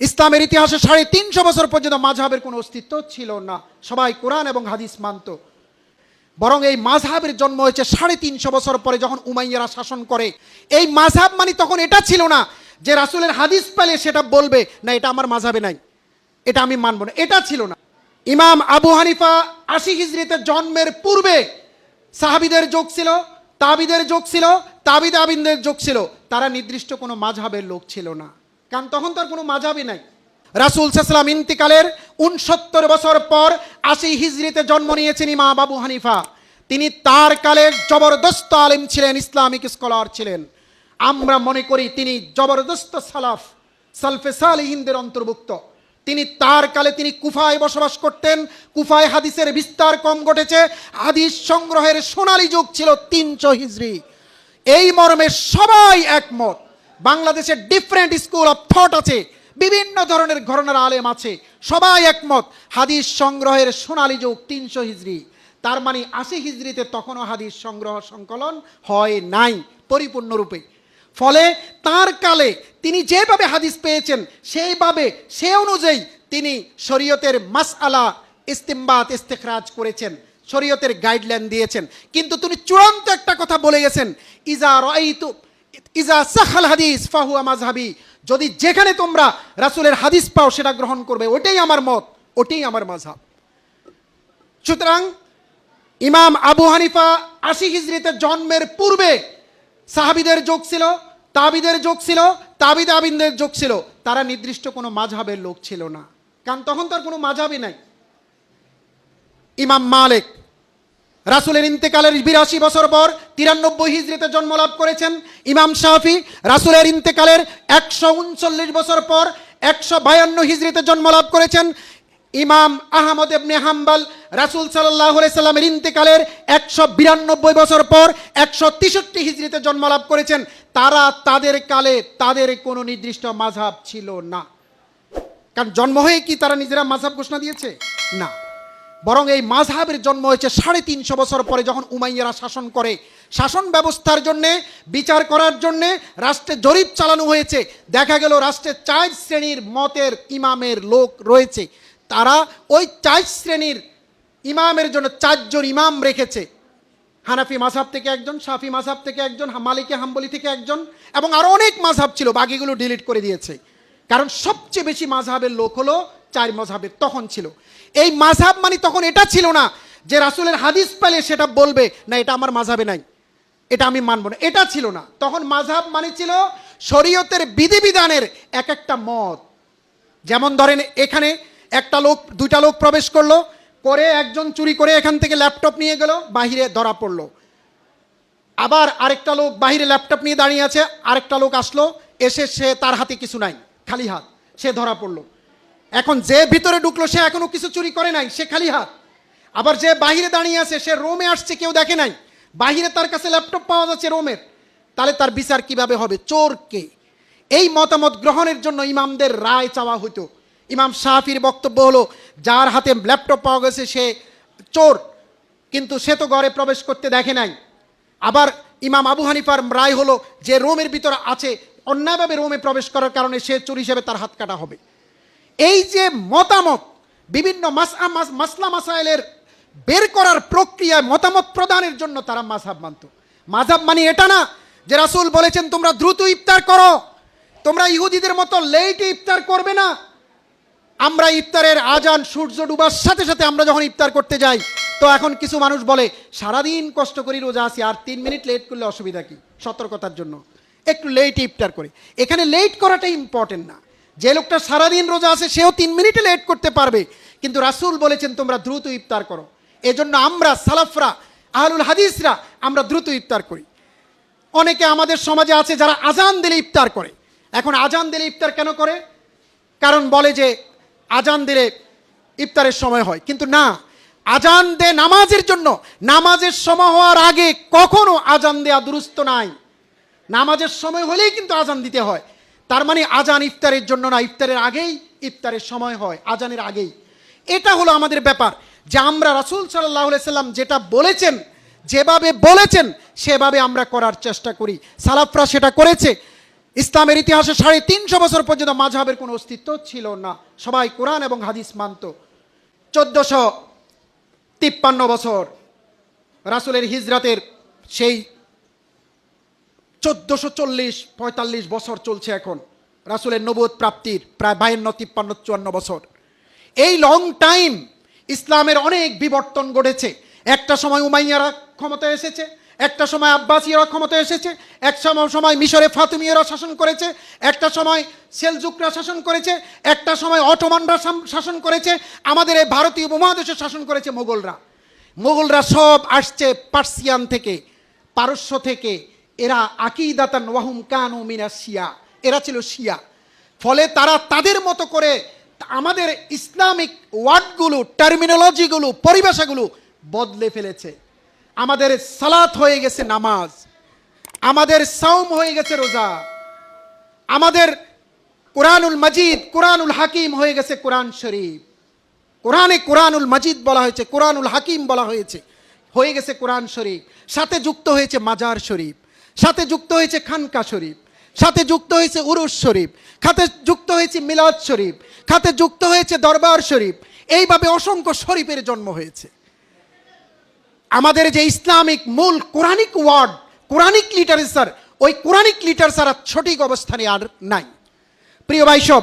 ইসলামের ইতিহাসে সাড়ে তিনশো বছর পর্যন্ত মাঝহাবের কোনো অস্তিত্ব ছিল না। সবাই কোরআন এবং হাদিস মানত। বরং এই মাঝহাবের জন্ম হয়েছে সাড়ে তিনশো বছর পরে যখন উমাইয়ারা শাসন করে। এই মাঝহাব মানে তখন এটা ছিল না যে রাসূলের হাদিস পেলে সেটা বলবে, না, এটা আমার মাঝহাবে নাই। এটা আমি মানব না। এটা ছিল না। ইমাম আবু হানিফা আশি হিজড়িতে জন্মের পূর্বে সাহাবিদের যোগ ছিল, তাবিদের যোগ ছিল তাবিদ আবিনদের যোগ ছিল। তারা নির্দিষ্ট কোনো মাঝহাবের লোক ছিল না। কারণ তখন তার কোনো মাঝহাবই নাই। রাসুল সাসলাম ইন্তিকালের উনসত্তর বছর পর আশি হিজড়িতে জন্ম নিয়েছেন ইমাম বাবু হানিফা। তিনি তার কালের জবরদস্ত আলিম ছিলেন, ইসলামিক স্কলার ছিলেন। আমরা মনে করি তিনি জবরদস্ত সালাফ, সালফে সালিহিনদের অন্তর্ভুক্ত। তিনি তার কালে তিনি কুফায় বসবাস করতেন, কুফায় হাদিসের বিস্তার কম ঘটেছে, হাদিস সংগ্রহের সোনালী যুগ ছিল তিনশো হিজড়ি এই মর্মে সবাই একমত। বাংলাদেশে ডিফারেন্ট স্কুল অফ থট আছে, বিভিন্ন ধরনের ঘরনার আলেম আছে, সবাই একমত, হাদিস সংগ্রহের সোনালি যুগ তিনশো হিজড়ি। তার মানে আশি হিজড়িতে তখনও হাদিস সংগ্রহ সংকলন হয় নাই, পরিপূর্ণরূপে। ফলে তার কালে তিনি যেভাবে হাদিস পেয়েছেন, সেইভাবে সে অনুযায়ী তিনি শরীয়তের মাসআলা ইস্তিমবাত, ইস্তেখরাজ করেছেন, শরীয়তের গাইডলাইন দিয়েছেন। কিন্তু তিনি চূড়ান্ত একটা কথা বলে গেছেন, ইজা রাইতু হাদিস ফাহুয়া যদি যেখানে তোমরা রাসূলের হাদিস পাও, সেটা গ্রহণ করবে। ওটাই আমার মত, ওটাই আমার মাযহাব। সুতরাং ইমাম আবু হানিফা আশি হিজড়িতে জন্মের পূর্বে সাহাবিদের যোগ ছিল, তাবিদের যোগ ছিল তাবিদ আবিনদের যোগ ছিল। তারা নির্দিষ্ট কোনো মাঝহাবের লোক ছিল না। কারণ তখন তার কোনো মাঝহাবই নাই। ইমাম মালিক রাসুলের ইন্তেকালের বিরাশি বছর পর তিরানব্বই হিজড়িতে জন্মলাভ করেছেন ইমাম শাফি। রাসুলের ইন্তেকালের একশো উনচল্লিশ বছর পর একশো বায়ান্ন হিজড়িতে জন্মলাভ করেছেন ইমাম আহমদ এবনে হাম্বাল। রাসুল সাল্লাহ সাল্লামের ইন্তেকালের একশো বিরানব্বই বছর পর একশো তেষট্টি হিজড়িতে জন্মলাভ করেছেন। তারা তাদের কালে তাদের কোনো নির্দিষ্ট মাঝহাব ছিল না। কারণ জন্ম হয়ে কি তারা নিজেরা মাঝহাব ঘোষণা দিয়েছে? না। বরং এই মাঝহাবের জন্ম হয়েছে সাড়ে তিনশো বছর পরে যখন উমাইয়ারা শাসন করে। শাসন ব্যবস্থার জন্যে, বিচার করার জন্যে রাষ্ট্রে জরিপ চালানো হয়েছে। দেখা গেল রাষ্ট্রের চার শ্রেণির মতের ইমামের লোক রয়েছে। তারা ওই চার শ্রেণির ইমামের জন্য চারজন ইমাম রেখেছে। হানাফি মাসাব থেকে একজন, শাফি মাসাব থেকে একজন মালিকি হাম্বলি থেকে একজন এবং আরও অনেক মাঝহাব ছিল, বাকিগুলো ডিলিট করে দিয়েছে। কারণ সবচেয়ে বেশি মাঝহাবের লোক হলো চার মজাবের তখন ছিল। এই মাঝহাব মানে তখন এটা ছিল না যে রাসুলের হাদিস পেলে সেটা বলবে, না, এটা আমার মাঝাবে নাই। এটা আমি মানব না। এটা ছিল না। তখন মাঝহাব মানে ছিল শরীয়তের বিধিবিধানের এক একটা মত। যেমন ধরেন এখানে একটা লোক, দুইটা লোক প্রবেশ করল, করে একজন চুরি করে এখান থেকে ল্যাপটপ নিয়ে গেল, বাহিরে ধরা পড়ল। আবার আরেকটা লোক বাহিরে ল্যাপটপ নিয়ে দাঁড়িয়ে আছে, আরেকটা লোক আসলো, এসে সে তার হাতে কিছু নাই, খালি হাত, সে ধরা পড়ল। এখন যে ভিতরে ঢুকলো, সে এখনও কিছু চুরি করে নাই, সে খালি হাত। আবার যে বাহিরে দাঁড়িয়ে আছে, সে রোমে আসছে, কেউ দেখে নাই। বাহিরে তার কাছে ল্যাপটপ পাওয়া যাচ্ছে রোমের। তাহলে তার বিচার কীভাবে হবে? চোরকে। এই মতামত গ্রহণের জন্য ইমামদের রায় চাওয়া হতো ইমাম শাহির বক্তব্য হলো, যার হাতে ল্যাপটপ পাওয়া গেছে, সে চোর। কিন্তু সে তো ঘরে প্রবেশ করতে দেখে নাই। আবার ইমাম আবু হানিফার রায় হলো, যে রোমের ভিতরে আছে, অন্যায়ভাবে রোমে প্রবেশ করার কারণে সে চোর হিসেবে তার হাত কাটা হবে। এই যে মতামত, বিভিন্ন মাস- মাস- মাসলা মাসাইলের বের করার প্রক্রিয়ায় মতামত প্রদানের জন্য তারা মাঝহাব মানত। মাঝহাব মানে এটা না যে রাসুল বলেছেন, তোমরা দ্রুত ইফতার করো। তোমরা ইহুদিদের মতো লেটে ইফতার করবে না। আমরা ইফতারের আজান, সূর্য ডুবার সাথে সাথে আমরা যখন ইফতার করতে যাই, তো এখন কিছু মানুষ বলে, সারাদিন কষ্ট করি, রোজা আসি আর তিন মিনিট লেট করলে অসুবিধা কি? সতর্কতার জন্য। একটু লেট ইফতার করে। এখানে লেট করাটাই ইম্পর্টেন্ট না। যে লোকটা সারাদিন রোজা আছে, সেও তিন মিনিটে লেট করতে পারবে। কিন্তু রাসূল বলেছেন, তোমরা দ্রুত ইফতার করো। এজন্য আমরা সালাফরা, আহলুল হাদিসরা, আমরা দ্রুত ইফতার করি। অনেকে আমাদের সমাজে আছে যারা আজান দিলে ইফতার করে। এখন আজান দিলে ইফতার কেন করে? কারণ বলে যে আজান দিলে ইফতারের সময় হয়। কিন্তু না, আজান দে নামাজের জন্য। নামাজের সময় হওয়ার আগে কখনো আজান দেয়া দুরুস্ত নাই। নামাজের সময় হলেই কিন্তু আজান দিতে হয়। তার মানে আজান ইফতারের জন্য না, ইফতারের আগেই ইফতারের সময় হয়, আজানের আগেই। এটা হলো আমাদের ব্যাপার যে আমরা রাসূল সাল্লাহ সাল্লাম যেটা বলেছেন, যেভাবে বলেছেন, সেভাবে আমরা করার চেষ্টা করি। সালাফরা সেটা করেছে। ইসলামের ইতিহাসে সাড়ে তিনশো বছর পর্যন্ত মাঝহাবের কোনো অস্তিত্ব ছিল না। সবাই কোরআন এবং হাদিস মানত। চোদ্দশো তিপ্পান্ন বছর রাসুলের হিজরাতের সেই চোদ্দশো চল্লিশ, পঁয়তাল্লিশ বছর চলছে এখন। রাসুলের নবোধ প্রাপ্তির প্রায় বায়ান্ন তিপ্পান্ন, চুয়ান্ন বছর। এই লং টাইম ইসলামের অনেক বিবর্তন ঘটেছে। একটা সময় উমাইয়ারা ক্ষমতায় এসেছে, একটা সময় আব্বাসীয়রা ক্ষমতায় এসেছে এক সময় মিশরে ফাতুমিয়রা শাসন করেছে, একটা সময় সেলজুকরা শাসন করেছে, একটা সময় অটোমানরা শাসন করেছে, আমাদের এই ভারতীয় উপমহাদেশে শাসন করেছে মোগলরা। মোগলরা সব আসছে পার্সিয়ান থেকে, পারস্য থেকে এরা আকিদাতান ওয়াহুম কানু মিনা শিয়া, এরা ছিল শিয়া। ফলে তারা তাদের মতো করে আমাদের ইসলামিক ওয়ার্ডগুলো, টার্মিনোলজিগুলো, পরিভাষাগুলো বদলে ফেলেছে। আমাদের সালাত হয়ে গেছে নামাজ, আমাদের সাউম হয়ে গেছে রোজা, আমাদের কোরআনুল মজিদ, কোরআনুল হাকিম হয়ে গেছে কোরআন শরীফ। কোরআনে কোরআনুল মজিদ বলা হয়েছে, কোরআনুল হাকিম বলা হয়েছে, হয়ে গেছে কোরআন শরীফ। সাথে যুক্ত হয়েছে মাজার শরীফ। সাথে যুক্ত হয়েছে খানকা শরীফ, সাথে যুক্ত হয়েছে উরুস শরীফ খাতে যুক্ত হয়েছে মিলাদ শরীফ খাতে যুক্ত হয়েছে দরবার শরীফ। এইভাবে অসংখ্য শরীফের জন্ম হয়েছে। আমাদের যে ইসলামিক মূল কোরআনিক ওয়ার্ড, কোরআনিক লিটারেচার, ওই কোরআনিক লিটারেচার সঠিক অবস্থানে আর নাই। প্রিয় ভাই সব